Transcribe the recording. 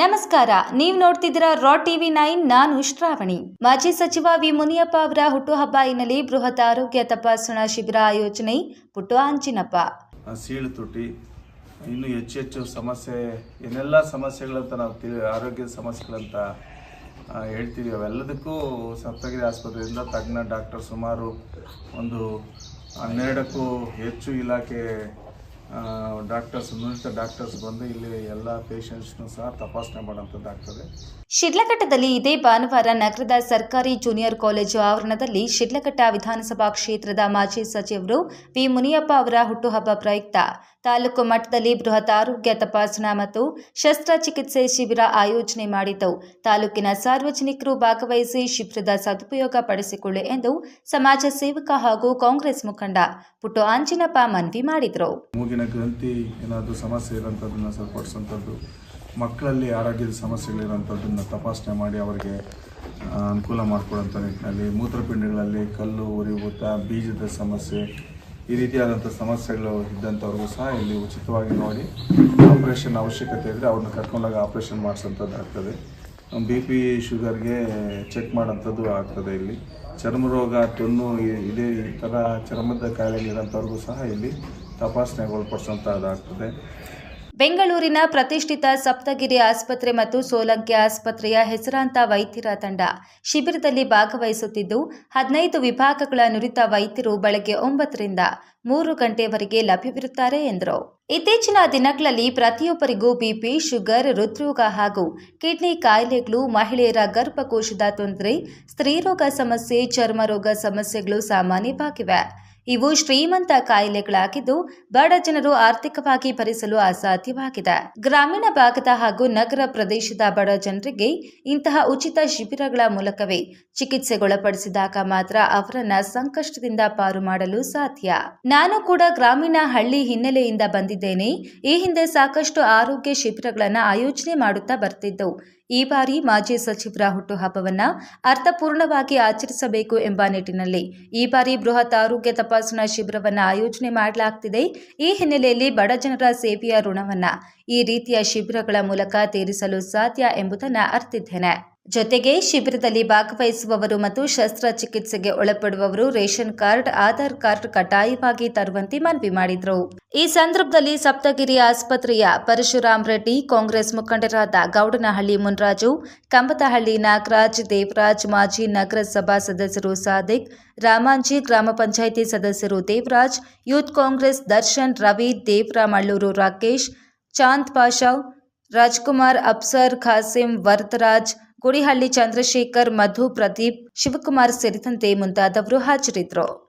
ನಮಸ್ಕಾರ, ನೀವು ನೋಡ್ತಿದ್ದೀರಾ ರಾ ಟಿವಿ ನೈನ್, ನಾನು ಶ್ರಾವಣಿ. ಮಾಜಿ ಸಚಿವ ವಿ ಮುನಿಯಪ್ಪ ಅವರ ಹುಟ್ಟುಹಬ್ಬ ಹಿನ್ನೆಲೆ ಬೃಹತ್ ಆರೋಗ್ಯ ತಪಾಸಣಾ ಶಿಬಿರ ಆಯೋಜನೆ ಪುಟ್ಟು ಆಂಜಿನಪ್ಪ ಸೀಳು ತುಟಿ, ಇನ್ನು ಹೆಚ್ಚು ಹೆಚ್ಚು ಸಮಸ್ಯೆ, ಏನೆಲ್ಲ ಸಮಸ್ಯೆಗಳಂತ ನಾವು ಆರೋಗ್ಯದ ಸಮಸ್ಯೆಗಳಂತ ಹೇಳ್ತೀವಿ. ಅವೆಲ್ಲದಕ್ಕೂ ಸಪ್ತಗಿರಿ ಆಸ್ಪತ್ರೆಯಿಂದ ತಜ್ಞ ಡಾಕ್ಟರ್ ಸುಮಾರು ಒಂದು ಹನ್ನೆರಡಕ್ಕೂ ಹೆಚ್ಚು ಇಲಾಖೆ ಡಾಕ್ಟರ್ಸ್ ನುರಿತ ಡಾಕ್ಟರ್ಸ್ ಬಂದು ಇಲ್ಲಿ ಎಲ್ಲ ಪೇಷಂಟ್ಸ್ನು ಸಹ ತಪಾಸಣೆ ಮಾಡೋಂಥದ್ದಾಗ್ತದೆ ಶಿಡ್ಲಘಟ್ಟದಲ್ಲಿ ಇದೇ ಭಾನುವಾರ ನಗರದ ಸರ್ಕಾರಿ ಜೂನಿಯರ್ ಕಾಲೇಜು ಆವರಣದಲ್ಲಿ ಶಿಡ್ಲಘಟ್ಟ ವಿಧಾನಸಭಾ ಕ್ಷೇತ್ರದ ಮಾಜಿ ಸಚಿವರು ವಿ. ಮುನಿಯಪ್ಪ ಅವರ ಹುಟ್ಟುಹಬ್ಬ ಪ್ರಯುಕ್ತ. ತಾಲೂಕು ಮಟ್ಟದಲ್ಲಿ ಬೃಹತ್ ಆರೋಗ್ಯ ತಪಾಸಣಾ ಮತ್ತು ಶಸ್ತ್ರಚಿಕಿತ್ಸೆ ಶಿಬಿರ ಆಯೋಜನೆ ಮಾಡಿದ್ದವು ತಾಲೂಕಿನ ಸಾರ್ವಜನಿಕರು ಭಾಗವಹಿಸಿ ಶಿಬಿರದ ಸದುಪಯೋಗ ಪಡಿಸಿಕೊಳ್ಳಿ ಎಂದು ಸಮಾಜ ಸೇವಕ ಹಾಗೂ ಕಾಂಗ್ರೆಸ್ ಮುಖಂಡ ಪುಟ್ಟು ಆಂಜಿನಪ್ಪ ಮನವಿ ಮಾಡಿದರು. ಮೂಗಿನ ಗ್ರಂಥಿ ಏನಾದರೂ ಸಮಸ್ಯೆ ಇರೋಂಥದ್ದನ್ನು ಸರಿಪಡಿಸೋಂಥದ್ದು ಮಕ್ಕಳಲ್ಲಿ ಆರೋಗ್ಯದ ಸಮಸ್ಯೆಗಳಿರೋಂಥದ್ದನ್ನು ತಪಾಸಣೆ ಮಾಡಿ ಅವರಿಗೆ ಅನುಕೂಲ ಮಾಡಿಕೊಡೋಂಥ ನಿಟ್ಟಿನಲ್ಲಿ ಮೂತ್ರಪಿಂಡಗಳಲ್ಲಿ ಕಲ್ಲು ಉರಿಯೂತ ಬೀಜದ ಸಮಸ್ಯೆ, ಈ ರೀತಿಯಾದಂಥ ಸಮಸ್ಯೆಗಳು ಇದ್ದಂಥವ್ರಿಗೂ ಸಹ ಇಲ್ಲಿ ಉಚಿತವಾಗಿ ನೋಡಿ ಆಪ್ರೇಷನ್ ಅವಶ್ಯಕತೆ ಇದ್ದರೆ ಅವ್ರನ್ನ ಕರ್ಕೊಂಡಾಗ ಆಪ್ರೇಷನ್ ಮಾಡಿಸೋಂಥದ್ದು ಆಗ್ತದೆ. ಬಿ ಪಿ ಶುಗರ್ಗೆ ಚೆಕ್ ಮಾಡೋಂಥದ್ದು ಆಗ್ತದೆ ಇಲ್ಲಿ. ಚರ್ಮ ರೋಗ, ತೊನ್ನು ಇದೇ ಈ ಥರ ಚರ್ಮದ ಕಾಯಿಲೆಗಳಿರೋಂಥವ್ರಿಗೂ ಸಹ ಇಲ್ಲಿ ತಪಾಸಣೆಗೆ ಒಳಪಡಿಸೋಂಥದ್ದಾಗ್ತದೆ ಬೆಂಗಳೂರಿನ ಪ್ರತಿಷ್ಠಿತ ಸಪ್ತಗಿರಿ ಆಸ್ಪತ್ರೆ ಮತ್ತು ಸೋಲಂಕಿ ಆಸ್ಪತ್ರೆಯ ಹೆಸರಾಂತ ವೈದ್ಯರ ತಂಡ ಶಿಬಿರದಲ್ಲಿ ಭಾಗವಹಿಸುತ್ತಿದ್ದು, ಹದಿನೈದು ವಿಭಾಗಗಳ ನುರಿತ ವೈದ್ಯರು ಬೆಳಗ್ಗೆ ಒಂಬತ್ತರಿಂದ ಮೂರು ಗಂಟೆವರೆಗೆ ಲಭ್ಯವಿರುತ್ತಾರೆ ಎಂದರು. ಇತ್ತೀಚಿನ ದಿನಗಳಲ್ಲಿ ಪ್ರತಿಯೊಬ್ಬರಿಗೂ ಬಿಪಿ ಶುಗರ್, ಹೃದ್ರೋಗ ಹಾಗೂ ಕಿಡ್ನಿ ಕಾಯಿಲೆಗಳು, ಮಹಿಳೆಯರ ಗರ್ಭಕೋಶದ ತೊಂದರೆ ಸ್ತ್ರೀರೋಗ ಸಮಸ್ಯೆ ಚರ್ಮರೋಗ ಸಮಸ್ಯೆಗಳು ಸಾಮಾನ್ಯವಾಗಿವೆ. ಇವು ಶ್ರೀಮಂತ ಕಾಯಿಲೆಗಳಾಗಿದ್ದು ಬಡ ಜನರು ಆರ್ಥಿಕವಾಗಿ ಭರಿಸಲು ಅಸಾಧ್ಯವಾಗಿದೆ. ಗ್ರಾಮೀಣ ಭಾಗದ ಹಾಗೂ ನಗರ ಪ್ರದೇಶದ ಬಡ ಜನರಿಗೆ ಇಂತಹ ಉಚಿತ ಶಿಬಿರಗಳ ಮೂಲಕವೇ ಚಿಕಿತ್ಸೆಗೊಳಪಡಿಸಿದಾಗ ಮಾತ್ರ ಅವರನ್ನ ಸಂಕಷ್ಟದಿಂದ ಪಾರು ಮಾಡಲು ಸಾಧ್ಯ. ನಾನು ಕೂಡ ಗ್ರಾಮೀಣ ಹಳ್ಳಿ ಹಿನ್ನೆಲೆಯಿಂದ ಬಂದಿದ್ದೇನೆ ಈ ಹಿಂದೆ ಸಾಕಷ್ಟು ಆರೋಗ್ಯ ಶಿಬಿರಗಳನ್ನು ಆಯೋಜನೆ ಮಾಡುತ್ತಾ ಬರ್ತಿದ್ದವು. ಈ ಬಾರಿ ಮಾಜಿ ಸಚಿವರ ಹುಟ್ಟುಹಬ್ಬವನ್ನು ಅರ್ಥಪೂರ್ಣವಾಗಿ ಆಚರಿಸಬೇಕು ಎಂಬ ನಿಟ್ಟಿನಲ್ಲಿ ಈ ಬಾರಿ ಬೃಹತ್ ಆರೋಗ್ಯ ತಪಾಸಣಾ ಶಿಬಿರವನ್ನು ಆಯೋಜನೆ ಮಾಡಲಾಗ್ತಿದೆ. ಈ ಹಿನ್ನೆಲೆಯಲ್ಲಿ ಬಡ ಜನರ ಸೇವೆಯ ಋಣವನ್ನು ಈ ರೀತಿಯ ಶಿಬಿರಗಳ ಮೂಲಕ ತೀರಿಸಲು ಸಾಧ್ಯ ಎಂಬುದನ್ನು ಅರ್ಥಿದ್ದೇನೆ ಜೊತೆಗೆ ಶಿಬಿರದಲ್ಲಿ ಭಾಗವಹಿಸುವವರು ಮತ್ತು ಶಸ್ತ್ರಚಿಕಿತ್ಸೆಗೆ ಒಳಪಡುವವರು ರೇಷನ್ ಕಾರ್ಡ್, ಆಧಾರ್ ಕಾರ್ಡ್ ಕಡ್ಡಾಯವಾಗಿ ತರುವಂತೆ ಮನವಿ ಮಾಡಿದರು. ಈ ಸಂದರ್ಭದಲ್ಲಿ ಸಪ್ತಗಿರಿ ಆಸ್ಪತ್ರೆಯ ಪರಶುರಾಮ್ ರೆಡ್ಡಿ, ಕಾಂಗ್ರೆಸ್ ಮುಖಂಡರಾದ ಗೌಡನಹಳ್ಳಿ ಮುನ್ರಾಜು ಕಂಬತಹಳ್ಳಿ ನಾಗರಾಜ್, ದೇವರಾಜ್, ಮಾಜಿ ನಗರಸಭಾ ಸದಸ್ಯರು ಸಾದಿಕ್, ರಾಮಾಂಜಿ ಗ್ರಾಮ ಪಂಚಾಯಿತಿ ಸದಸ್ಯರು ದೇವರಾಜ್, ಯೂತ್ ಕಾಂಗ್ರೆಸ್ ದರ್ಶನ್, ರವಿ, ದೇವರಾಮಳ್ಳೂರು ರಾಕೇಶ್, ಚಾಂದ್ ಪಾಷಾವ್, ರಾಜ್ಕುಮಾರ್ ಅಪ್ಸರ್, ಖಾಸಿಂ ವರದರಾಜ್ ಗುಡಿಹಳ್ಳಿ ಚಂದ್ರಶೇಖರ್ ಮಧು ಪ್ರದೀಪ್ ಶಿವಕುಮಾರ್ ಸೇರಿದಂತೆ ಮುಂತಾದವರು ಹಾಜರಿದ್ದರು.